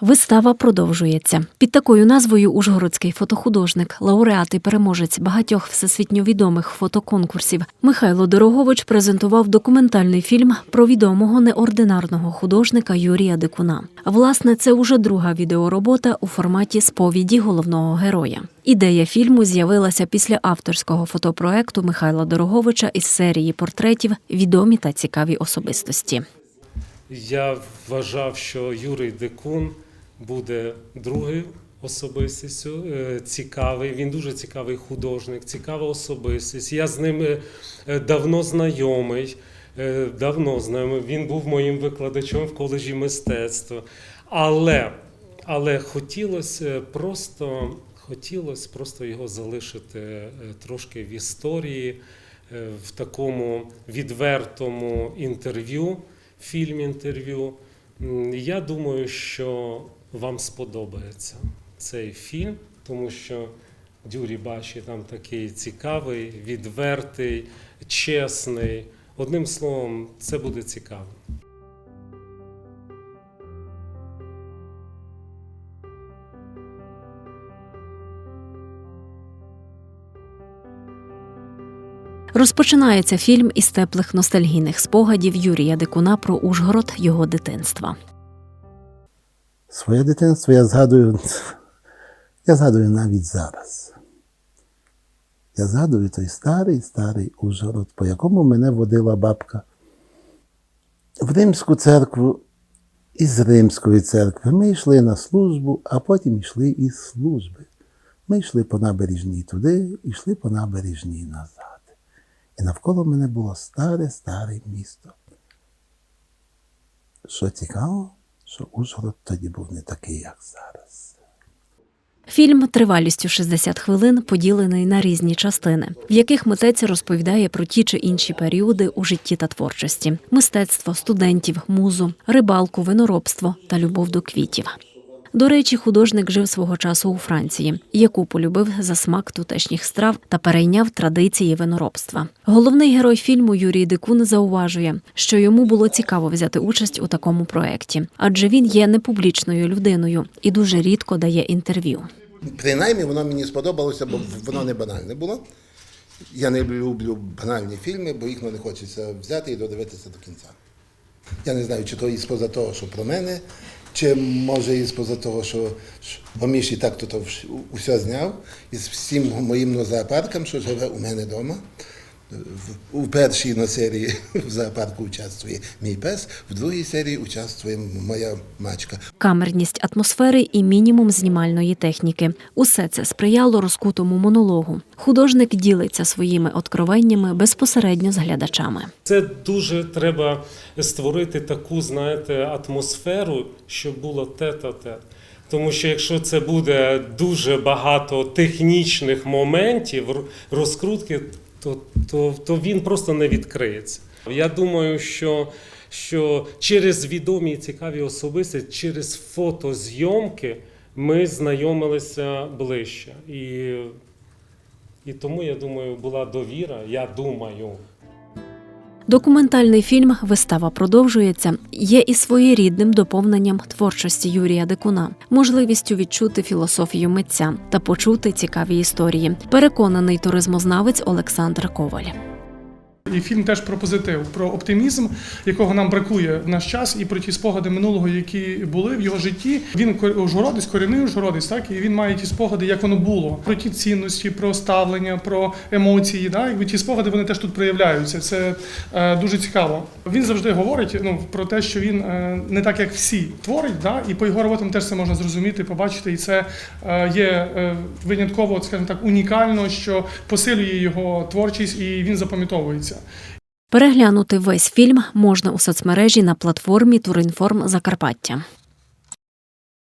Вистава продовжується. Під такою назвою Ужгородський фотохудожник, лауреат і переможець багатьох всесвітньо відомих фотоконкурсів Михайло Дорогович презентував документальний фільм про відомого неординарного художника Юрія Дикуна. Власне, це уже друга відеоробота у форматі сповіді головного героя. Ідея фільму з'явилася після авторського фотопроекту Михайла Дороговича із серії портретів Відомі та цікаві особистості. Я вважав, що Юрій Дикун буде другою особистістю. е, Цікавий. Він дуже цікавий художник, цікава особистість. Я з ним е, е, давно знайомий. Давно знайомий. Він був моїм викладачем в коледжі мистецтва. Але, але хотілося просто, хотілося просто його залишити трошки в історії, в такому відвертому інтерв'ю фільм інтерв'ю. Я думаю, що вам сподобається цей фільм, тому що Дюрі Баші там такий цікавий, відвертий, чесний. Одним словом, це буде цікаво. Розпочинається фільм із теплих ностальгійних спогадів Юрія Дикуна про Ужгород його дитинства. Своє дитинство я згадую, я згадую навіть зараз. Я згадую той старий, старий Ужгород, по якому мене водила бабка в Римську церкву. Із Римської церкви ми йшли на службу, а потім йшли із служби. Ми йшли по набережній туди, йшли по набережній назад. І навколо мене було старе, старе місто. Що цікаво, що Ужгород тоді був не такий, як зараз. Фільм тривалістю 60 хвилин поділений на різні частини, в яких митець розповідає про ті чи інші періоди у житті та творчості: мистецтво, студентів, музу, рибалку, виноробство та любов до квітів. До речі, художник жив свого часу у Франції, яку полюбив за смак тутешніх страв та перейняв традиції виноробства. Головний герой фільму Юрій Дикун зауважує, що йому було цікаво взяти участь у такому проєкті, адже він є непублічною людиною і дуже рідко дає інтерв'ю. Принаймні воно мені сподобалося, бо воно не банальне було. Я не люблю банальні фільми, бо їх не хочеться взяти і додивитися до кінця. Я не знаю, чи то із поза того, що про мене, чи може із поза того, що бо і так то, усе зняв, із всім моїм ну, зоопарком, що живе у мене вдома. В- У першій на серії в зоопарку участвує мій пес, в другій серії участвує моя мачка. камерність атмосфери і мінімум знімальної техніки. Усе це сприяло розкутому монологу. Художник ділиться своїми откровеннями безпосередньо з глядачами. Це дуже треба створити таку, знаєте, атмосферу, щоб було тет-а-тет. Тому що якщо це буде дуже багато технічних моментів розкрутки, то, то, то він просто не відкриється. Я думаю, що, що через відомі і цікаві особисті, через фотозйомки ми знайомилися ближче. І, і тому, я думаю, була довіра, я думаю. Документальний фільм Вистава продовжується є і своєрідним доповненням творчості Юрія Дикуна, можливістю відчути філософію митця та почути цікаві історії. Переконаний туризмознавець Олександр Коваль. І фільм теж про позитив, про оптимізм, якого нам бракує в наш час, і про ті спогади минулого, які були в його житті. Він ужгородець, корінний ужгородець, так і він має ті спогади, як воно було, про ті цінності, про ставлення, про емоції. Да? Якби ті спогади вони теж тут проявляються. Це е, дуже цікаво. Він завжди говорить ну, про те, що він е, не так, як всі творить, да? і по його роботам теж це можна зрозуміти, побачити. І це е, є е, винятково, скажімо так, унікально, що посилює його творчість і він запам'ятовується. Переглянути весь фільм можна у соцмережі на платформі Туринформ Закарпаття.